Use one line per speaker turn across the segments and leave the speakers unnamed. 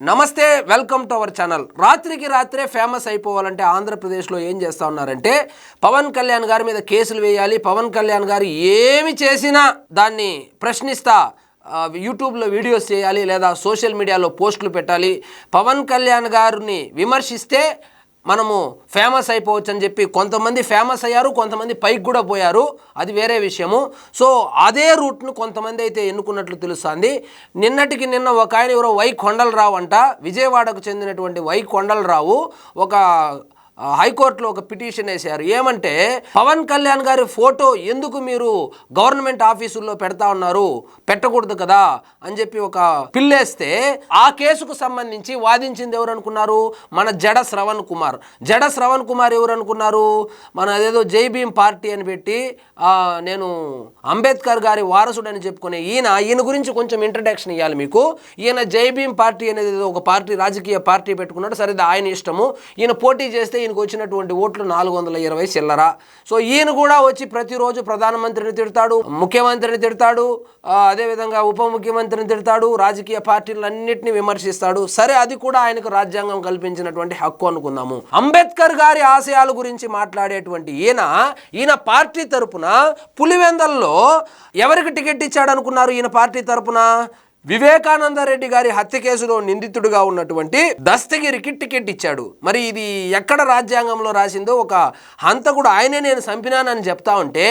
నమస్తే welcome to our channel. రాత్రికి రాత్రే ఫేమస్ అయిపోవాలంటే ఆంధ్రప్రదేశ్లో ఏం చేస్తా ఉన్నారంటే పవన్ కళ్యాణ్ గారి మీద కేసులు వేయాలి పవన్ కళ్యాణ్ గారు ఏమి చేసినా దాన్ని ప్రశ్నిస్తా యూట్యూబ్లో వీడియోస్ చేయాలి లేదా సోషల్ మీడియాలో పోస్టులు పెట్టాలి. పవన్ కళ్యాణ్ గారిని విమర్శిస్తే మనము ఫేమస్ అయిపోవచ్చు అని చెప్పి కొంతమంది ఫేమస్ అయ్యారు కొంతమంది పైకి కూడా పోయారు. అది వేరే విషయము. సో అదే రూట్ను కొంతమంది అయితే ఎన్నుకున్నట్లు తెలుస్తుంది. నిన్నటికి నిన్న ఒక ఆయన ఎవరో వై కొండలరావు అంట. విజయవాడకు చెందినటువంటి వై కొండలరావు ఒక హైకోర్టులో ఒక పిటిషన్ వేశారు. ఏమంటే పవన్ కళ్యాణ్ గారి ఫోటో ఎందుకు మీరు గవర్నమెంట్ ఆఫీసుల్లో పెడతా ఉన్నారు? పెట్టకూడదు కదా? అని చెప్పి ఒక పిల్లేస్తే ఆ కేసుకు సంబంధించి వాదించింది ఎవరు అనుకున్నారు? మన జడ శ్రవణ్ కుమార్. జడ శ్రవణ్ కుమార్ ఎవరు అనుకున్నారు? మన అదేదో జై భీమ్ పార్టీ అని పెట్టి నేను అంబేద్కర్ గారి వారసుడు అని చెప్పుకునే ఈయన ఈయన గురించి కొంచెం ఇంట్రడక్షన్ ఇవ్వాలి మీకు. ఈయన జై భీమ్ పార్టీ అనేది ఒక పార్టీ రాజకీయ పార్టీ పెట్టుకున్నాడు. సరే ఆయన ఇష్టము. ఈయన పోటీ చేస్తే ఈయనకు వచ్చినటువంటి ఓట్లు నాలుగు వందల ఇరవై చిల్లర. సో ఈయన కూడా వచ్చి ప్రతిరోజు ప్రధానమంత్రిని తిడతాడు ముఖ్యమంత్రిని తిడతాడు అదేవిధంగా ఉప ముఖ్యమంత్రిని తిడతాడు రాజకీయ పార్టీలన్నింటినీ విమర్శిస్తాడు. సరే అది కూడా ఆయనకు రాజ్యాంగం కల్పించినటువంటి హక్కు అనుకుందాము. అంబేద్కర్ గారి ఆశయాల గురించి మాట్లాడేటువంటి ఈయన ఈయన పార్టీ తరపున పులివెందల్లో ఎవరికి టికెట్ ఇచ్చాడు అనుకున్నారు ఈయన పార్టీ తరపున? వివేకానంద రెడ్డి గారి హత్య కేసులో నిందితుడిగా ఉన్నటువంటి దస్తగిరికి టికెట్ ఇచ్చాడు. మరి ఇది ఎక్కడ రాజ్యాంగంలో రాసిందో ఒక హంతకుడు ఆయనే నేను చంపినానని చెప్తా ఉంటే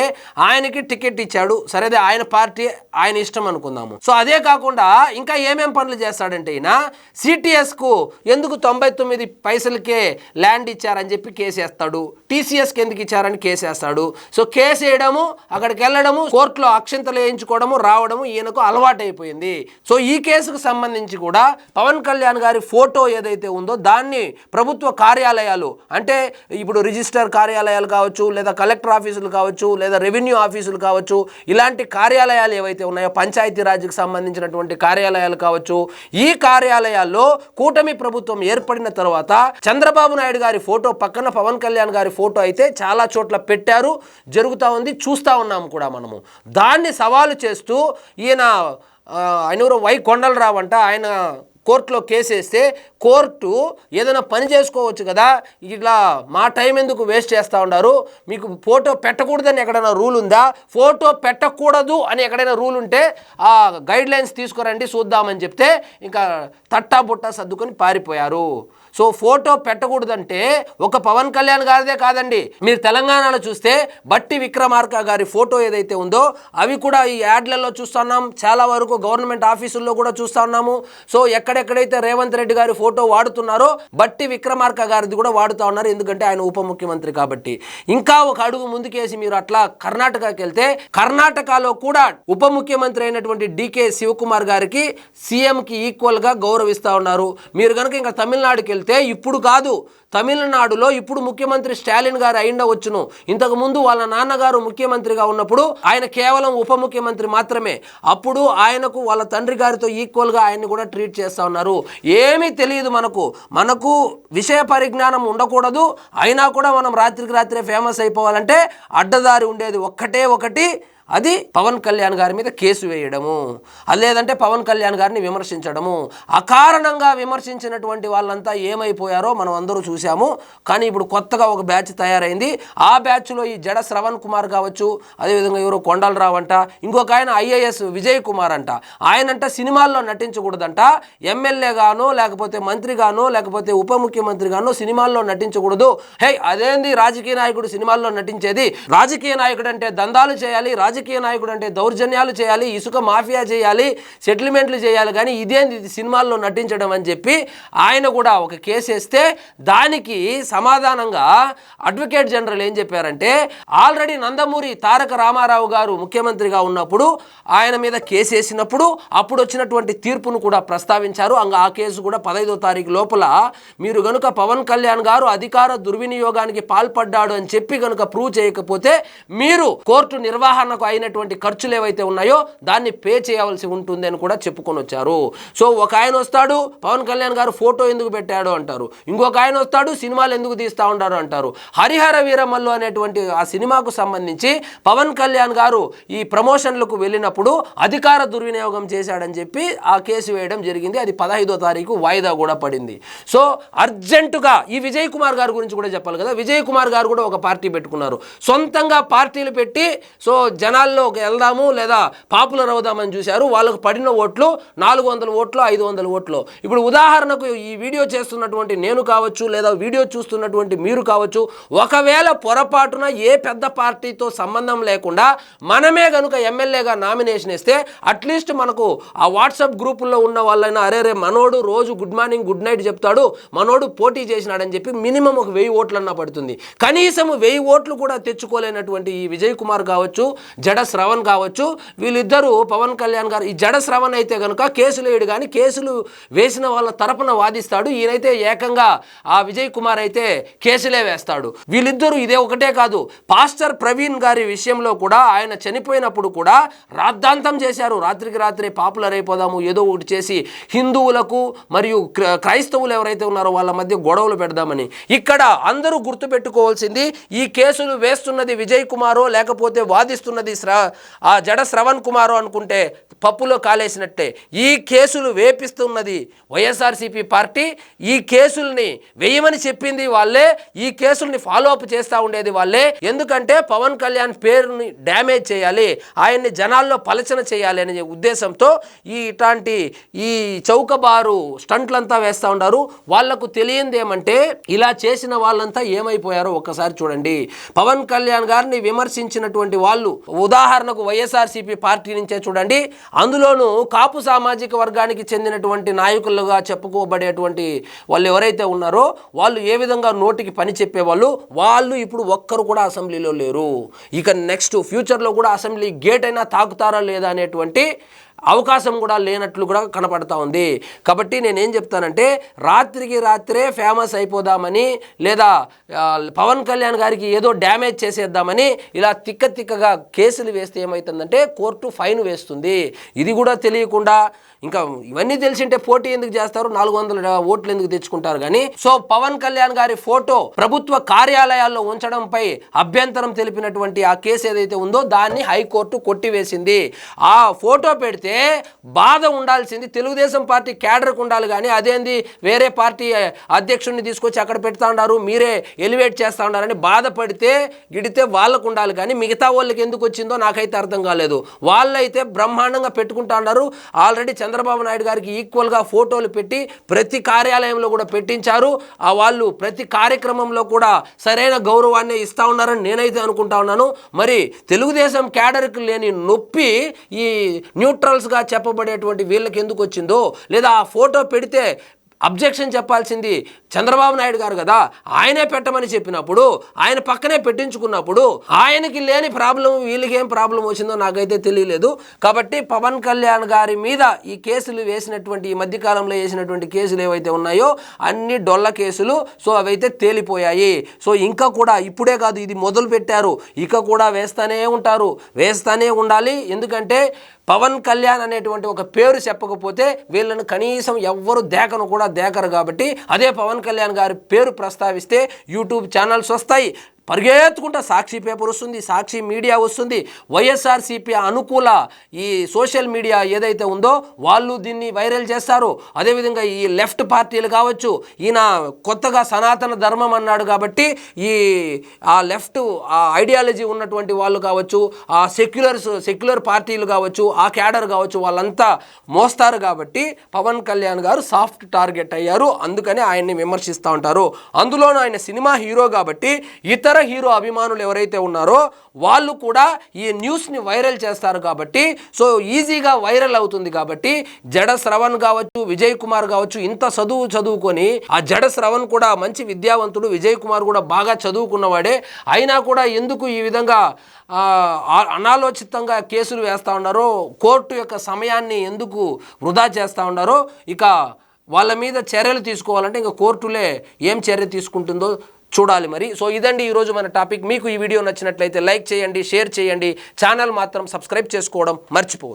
ఆయనకి టికెట్ ఇచ్చాడు. సరేదే ఆయన పార్టీ ఆయన ఇష్టం అనుకుందాము. సో అదే కాకుండా ఇంకా ఏమేం పనులు చేస్తాడంటే ఈయన సిటిఎస్కు ఎందుకు తొంభై తొమ్మిది పైసలకే ల్యాండ్ ఇచ్చారని చెప్పి కేసు వేస్తాడు టీసీఎస్కి ఎందుకు ఇచ్చారని కేసు వేస్తాడు సో కేసు వేయడము అక్కడికి వెళ్ళడము కోర్టులో అక్షంతలు వేయించుకోవడము రావడము ఈయనకు అలవాటైపోయింది. సో ఈ కేసుకు సంబంధించి కూడా పవన్ కళ్యాణ్ గారి ఫోటో ఏదైతే ఉందో దాన్ని ప్రభుత్వ కార్యాలయాలు అంటే ఇప్పుడు రిజిస్టర్ కార్యాలయాలు కావచ్చు లేదా కలెక్టర్ ఆఫీసులు కావచ్చు లేదా రెవెన్యూ ఆఫీసులు కావచ్చు ఇలాంటి కార్యాలయాలు ఏవైతే ఉన్నాయో పంచాయతీరాజ్కి సంబంధించినటువంటి కార్యాలయాలు కావచ్చు ఈ కార్యాలయాల్లో కూటమి ప్రభుత్వం ఏర్పడిన తర్వాత చంద్రబాబు నాయుడు గారి ఫోటో పక్కన పవన్ కళ్యాణ్ గారి ఫోటో అయితే చాలా చోట్ల పెట్టారు జరుగుతూ ఉంది చూస్తూ ఉన్నాము కూడా మనము. దాన్ని సవాలు చేస్తూ ఈయన ఐనూరు వై కొండలరావు అంట. ఆయన కోర్టులో కేసు వేస్తే కోర్టు ఏదైనా పని చేసుకోవచ్చు కదా ఇట్లా మా టైం ఎందుకు వేస్ట్ చేస్తూ ఉన్నారు? మీకు ఫోటో పెట్టకూడదని ఎక్కడైనా రూల్ ఉందా? ఫోటో పెట్టకూడదు అని ఎక్కడైనా రూల్ ఉంటే ఆ గైడ్ లైన్స్ తీసుకురండి చూద్దామని చెప్తే ఇంకా తట్టా బుట్టా సర్దుకొని పారిపోయారు. సో ఫోటో పెట్టకూడదంటే ఒక పవన్ కళ్యాణ్ గారిదే కాదండి. మీరు తెలంగాణలో చూస్తే బట్టి విక్రమార్క గారి ఫోటో ఏదైతే ఉందో అవి కూడా ఈ యాడ్లలో చూస్తున్నాం చాలా వరకు గవర్నమెంట్ ఆఫీసుల్లో కూడా చూస్తూ ఉన్నాము. సో ఎక్కడెక్కడైతే రేవంత్ రెడ్డి గారి ఫోటో వాడుతున్నారో బట్టి విక్రమార్క గారిది కూడా వాడుతా ఉన్నారు. ఎందుకంటే ఆయన ఉప ముఖ్యమంత్రి కాబట్టి. ఇంకా ఒక అడుగు ముందుకేసి మీరు అట్లా కర్ణాటకకి వెళ్తే కర్ణాటకలో కూడా ఉప ముఖ్యమంత్రి అయినటువంటి డికే శివకుమార్ గారికి సీఎంకి ఈక్వల్గా గౌరవిస్తూ ఉన్నారు. మీరు కనుక ఇంకా తమిళనాడుకి వెళ్తే ఇప్పుడు కాదు తమిళనాడులో ఇప్పుడు ముఖ్యమంత్రి స్టాలిన్ గారు అయిండవచ్చును ఇంతకు ముందు వాళ్ళ నాన్నగారు ముఖ్యమంత్రిగా ఉన్నప్పుడు ఆయన కేవలం ఉప ముఖ్యమంత్రి మాత్రమే. అప్పుడు ఆయనకు వాళ్ళ తండ్రి గారితో ఈక్వల్గా ఆయన్ని కూడా ట్రీట్ చేస్తూ ఉన్నారు. ఏమీ తెలియదు మనకు. మనకు విషయ పరిజ్ఞానం ఉండకూడదు. అయినా కూడా మనం రాత్రికి రాత్రే ఫేమస్ అయిపోవాలంటే అడ్డదారి ఉండేది ఒక్కటే ఒకటి. అది పవన్ కళ్యాణ్ గారి మీద కేసు వేయడము. అది లేదంటే పవన్ కళ్యాణ్ గారిని విమర్శించడము. అకారణంగా విమర్శించినటువంటి వాళ్ళంతా ఏమైపోయారో మనం అందరూ చూసాము కానీ ఇప్పుడు కొత్తగా ఒక బ్యాచ్ తయారైంది. ఆ బ్యాచ్లో ఈ జడ శ్రవణ్ కుమార్ కావచ్చు అదేవిధంగా ఎవరో కొండలరావు అంట ఇంకొక ఆయన ఐఏఎస్ విజయ్ కుమార్ అంట. ఆయనంట సినిమాల్లో నటించకూడదంట. ఎమ్మెల్యేగానో లేకపోతే మంత్రిగానో లేకపోతే ఉప ముఖ్యమంత్రిగానో సినిమాల్లో నటించకూడదు. హే అదేంది రాజకీయ నాయకుడు సినిమాల్లో నటించేది? రాజకీయ నాయకుడు అంటే దందాలు చేయాలి రాజకీయ నాయకుడు అంటే దౌర్జన్యాలు చేయాలి ఇసుక మాఫియా చేయాలి సెటిల్మెంట్లు చేయాలి కానీ ఇదేంది సినిమాల్లో నటించడం అని చెప్పి ఆయన కూడా ఒక కేసు వేస్తే దానికి సమాధానంగా అడ్వకేట్ జనరల్ ఏం చెప్పారంటే ఆల్రెడీ నందమూరి తారక రామారావు గారు ముఖ్యమంత్రిగా ఉన్నప్పుడు ఆయన మీద కేసు వేసినప్పుడు అప్పుడు వచ్చినటువంటి తీర్పును కూడా ప్రస్తావించారు. అంగ ఆ కేసు కూడా పదహైదో తారీఖు లోపల మీరు గనుక పవన్ కళ్యాణ్ గారు అధికార దుర్వినియోగానికి పాల్పడ్డాడు అని చెప్పి గనుక ప్రూవ్ చేయకపోతే మీరు కోర్టు నిర్వహణకు అయినటువంటి ఖర్చులు ఏవైతే ఉన్నాయో దాన్ని పే చేయవలసి ఉంటుంది అని కూడా చెప్పుకొని వచ్చారు. సో ఒక ఆయన వస్తాడు పవన్ కళ్యాణ్ గారు ఫోటో ఎందుకు పెట్టాడు అంటారు. ఇంకొక ఆయన వస్తాడు సినిమాలు ఎందుకు తీస్తా ఉంటారు అంటారు. హరిహర వీరమల్లు అనేటువంటి ఆ సినిమాకు సంబంధించి పవన్ కళ్యాణ్ గారు ఈ ప్రమోషన్లకు వెళ్ళినప్పుడు అధికార దుర్వినియోగం చేశాడని చెప్పి ఆ కేసు వేయడం జరిగింది. అది పదహైదో తారీఖు వాయిదా కూడా పడింది. సో అర్జెంటుగా ఈ విజయ్ కుమార్ గారి గురించి కూడా చెప్పాలి కదా. విజయ్ కుమార్ గారు కూడా ఒక పార్టీ పెట్టుకున్నారు. సొంతంగా పార్టీలు పెట్టి సో జనాల్లోకి వెళ్దాము లేదా పాపులర్ అవుదామని చూశారు. వాళ్ళకు పడిన ఓట్లు నాలుగు వందల ఓట్లు ఐదు వందల ఓట్లు. ఇప్పుడు ఉదాహరణకు ఈ వీడియో చేస్తున్నటువంటి నేను కావచ్చు లేదా వీడియో చూస్తున్నటువంటి మీరు కావచ్చు ఒకవేళ పొరపాటున ఏ పెద్ద పార్టీతో సంబంధం లేకుండా మనమే కనుక ఎమ్మెల్యేగా నామినేషన్ ఇస్తే అట్లీస్ట్ మనకు ఆ వాట్సాప్ గ్రూపుల్లో ఉన్న వాళ్ళైనా అరే రే మనోడు రోజు గుడ్ మార్నింగ్ గుడ్ నైట్ చెప్తాడు. మనోడు పోటీ చేసినాడని చెప్పి మినిమం ఒక వెయ్యి ఓట్లన్నా పడుతుంది. కనీసం వెయ్యి ఓట్లు కూడా తెచ్చుకోలేనటువంటి ఈ విజయ్ కుమార్ కావచ్చు జడ శ్రవణ్ కావచ్చు. వీళ్ళిద్దరూ పవన్ కళ్యాణ్ గారు ఈ జడ శ్రవణ్ అయితే కనుక కేసులు వేయడు కానీ కేసులు వేసిన వాళ్ళ తరపున వాదిస్తాడు. ఈయనైతే ఏకంగా ఆ విజయ్ కుమార్ అయితే కేసులే వేస్తాడు. వీళ్ళిద్దరూ ఇదే ఒకటే కాదు. పాస్టర్ ప్రవీణ్ గారి విషయంలో కూడా ఆయన చనిపోయినప్పుడు కూడా రాద్ధాంతం చేశారు. రాత్రికి రాత్రే పాపులర్ అయిపోదాము ఏదో ఒకటి చేసి హిందువులకు మరియు క్రైస్తవులు ఎవరైతే ఉన్నారో వాళ్ళ మధ్య గొడవలు పెడదామని. ఇక్కడ అందరూ గుర్తుపెట్టుకోవాల్సింది ఈ కేసులు వేస్తున్నది విజయ్ కుమారో లేకపోతే వాదిస్తున్నది శ్ర ఆ జడ శ్రవణ్ కుమారు అనుకుంటే పప్పులో కాలేసినట్టే. ఈ కేసులు వేపిస్తున్నది వైఎస్ఆర్సీపీ పార్టీ. ఈ కేసుల్ని వేయమని చెప్పింది వాళ్ళే. ఈ కేసుల్ని ఫాలో అప్ చేస్తూ ఉండేది వాళ్ళే. ఎందుకంటే పవన్ కళ్యాణ్ పేరుని డ్యామేజ్ చేయాలి. ఆయన్ని జనాల్లో పలచన చేయాలి అనే ఉద్దేశంతో ఈ ఇట్లాంటి ఈ చౌకబారు స్టంట్లంతా వేస్తూ ఉన్నారు వాళ్ళకు తెలియంది ఏమంటే ఇలా చేసిన వాళ్ళంతా ఏమైపోయారో ఒక్కసారి చూడండి. పవన్ కళ్యాణ్ గారిని విమర్శించినటువంటి వాళ్ళు ఉదాహరణకు వైఎస్ఆర్సీపీ పార్టీ నుంచే చూడండి. అందులోనూ కాపు సామాజిక వర్గానికి చెందినటువంటి నాయకులుగా చెప్పుకోబడేటువంటి వాళ్ళు ఎవరైతే ఉన్నారో వాళ్ళు ఏ విధంగా నోటికి పని చెప్పేవాళ్ళు వాళ్ళు ఇప్పుడు ఒక్కరు కూడా అసెంబ్లీలో లేరు. ఇక నెక్స్ట్ ఫ్యూచర్లో కూడా అసెంబ్లీ గేట్ అయినా తాకుతారా లేదా అనేటువంటి అవకాశం కూడా లేనట్లు కూడా కనపడతా ఉంది. కాబట్టి నేనేం చెప్తానంటే రాత్రికి రాత్రే ఫేమస్ అయిపోదామని లేదా పవన్ కళ్యాణ్ గారికి ఏదో డ్యామేజ్ చేసేద్దామని ఇలా తిక్క తిక్కగా కేసులు వేస్తే ఏమవుతుందంటే కోర్టు ఫైన్ వేస్తుంది. ఇది కూడా తెలియకుండా ఇంకా ఇవన్నీ తెలిసింటే పోటీ ఎందుకు చేస్తారు? నాలుగు వందల ఓట్లు ఎందుకు తెచ్చుకుంటారు కానీ సో పవన్ కళ్యాణ్ గారి ఫోటో ప్రభుత్వ కార్యాలయాల్లో ఉంచడంపై అభ్యంతరం తెలిపినటువంటి ఆ కేసు ఏదైతే ఉందో దాన్ని హైకోర్టు కొట్టివేసింది. ఆ ఫోటో పెడితే బాధ ఉండాల్సింది తెలుగుదేశం పార్టీ క్యాడర్కు ఉండాలి కానీ అదేంది? వేరే పార్టీ అధ్యక్షుడిని తీసుకొచ్చి అక్కడ పెడతా ఉన్నారు మీరే ఎలివేట్ చేస్తా ఉన్నారని బాధపడితే గిడితే వాళ్ళకు ఉండాలి కానీ మిగతా వాళ్ళకి ఎందుకు వచ్చిందో నాకైతే అర్థం కాలేదు. వాళ్ళైతే బ్రహ్మాండంగా పెట్టుకుంటా ఉన్నారు. ఆల్రెడీ చంద్రబాబు నాయుడు గారికి ఈక్వల్గా ఫోటోలు పెట్టి ప్రతి కార్యాలయంలో కూడా పెట్టించారు. ఆ వాళ్ళు ప్రతి కార్యక్రమంలో కూడా సరైన గౌరవాన్ని ఇస్తా ఉన్నారని నేనైతే అనుకుంటా ఉన్నాను. మరి తెలుగుదేశం క్యాడర్కి లేని నొప్పి ఈ న్యూట్రల్స్గా చెప్పబడేటువంటి వీళ్ళకి ఎందుకు వచ్చిందో లేదా ఆ ఫోటో పెడితే అబ్జెక్షన్ చెప్పాల్సింది చంద్రబాబు నాయుడు గారు కదా. ఆయనే పెట్టమని చెప్పినప్పుడు ఆయన పక్కనే పెట్టించుకున్నప్పుడు ఆయనకి లేని ప్రాబ్లం వీళ్ళకి ప్రాబ్లం వచ్చిందో నాకైతే తెలియలేదు. కాబట్టి పవన్ కళ్యాణ్ గారి మీద ఈ కేసులు వేసినటువంటి ఈ మధ్యకాలంలో వేసినటువంటి కేసులు ఏవైతే ఉన్నాయో అన్ని డొల్ల కేసులు సో అవైతే తేలిపోయాయి. సో ఇంకా కూడా ఇప్పుడే కాదు ఇది మొదలు పెట్టారు ఇక కూడా వేస్తానే ఉంటారు. వేస్తానే ఉండాలి. ఎందుకంటే పవన్ కళ్యాణ్ అనేటువంటి ఒక పేరు చెప్పకపోతే వీళ్ళను కనీసం ఎవ్వరు దేకను కూడా దేకరు కాబట్టి అదే పవన్ కళ్యాణ్ గారి పేరు ప్రస్తావిస్తే యూట్యూబ్ ఛానల్స్ వస్తాయి. పరిగెత్తుకుంటా సాక్షి పేపర్ వస్తుంది సాక్షి మీడియా వస్తుంది. వైఎస్ఆర్సీపీ అనుకూల ఈ సోషల్ మీడియా ఏదైతే ఉందో వాళ్ళు దీన్ని వైరల్ చేస్తారు. అదేవిధంగా ఈ లెఫ్ట్ పార్టీలు కావచ్చు ఈయన కొత్తగా సనాతన ధర్మం అన్నాడు కాబట్టి ఈ ఆ లెఫ్ట్ ఆ ఐడియాలజీ ఉన్నటువంటి వాళ్ళు కావచ్చు ఆ సెక్యులర్స్ సెక్యులర్ పార్టీలు కావచ్చు ఆ క్యాడర్ కావచ్చు వాళ్ళంతా మోస్తారు కాబట్టి పవన్ కళ్యాణ్ గారు సాఫ్ట్ టార్గెట్ అయ్యారు. అందుకని ఆయన్ని విమర్శిస్తూ ఉంటారు. అందులోనూ ఆయన సినిమా హీరో కాబట్టి ఇతర హీరో అభిమానులు ఎవరైతే ఉన్నారో వాళ్ళు కూడా ఈ న్యూస్ని వైరల్ చేస్తారు కాబట్టి సో ఈజీగా వైరల్ అవుతుంది కాబట్టి జడ శ్రవణ్ కావచ్చు విజయ్ కుమార్ కావచ్చు ఇంత చదువు చదువుకొని ఆ జడ శ్రవణ్ కూడా మంచి విద్యావంతుడు విజయ్ కుమార్ కూడా బాగా చదువుకున్నవాడే. అయినా కూడా ఎందుకు ఈ విధంగా అనాలోచితంగా కేసులు వేస్తూ ఉన్నారో కోర్టు యొక్క సమయాన్ని ఎందుకు వృధా చేస్తూ ఉన్నారో ఇక వాళ్ళ మీద చర్యలు తీసుకోవాలంటే ఇంకా కోర్టులే ఏం చర్య తీసుకుంటుందో చూడాలి మరి. సో ఇదండి ఈరోజు మన టాపిక్. మీకు ఈ వీడియో నచ్చినట్లయితే లైక్ చేయండి షేర్ చేయండి. ఛానల్ మాత్రం సబ్స్క్రైబ్ చేసుకోవడం మర్చిపోవద్దు.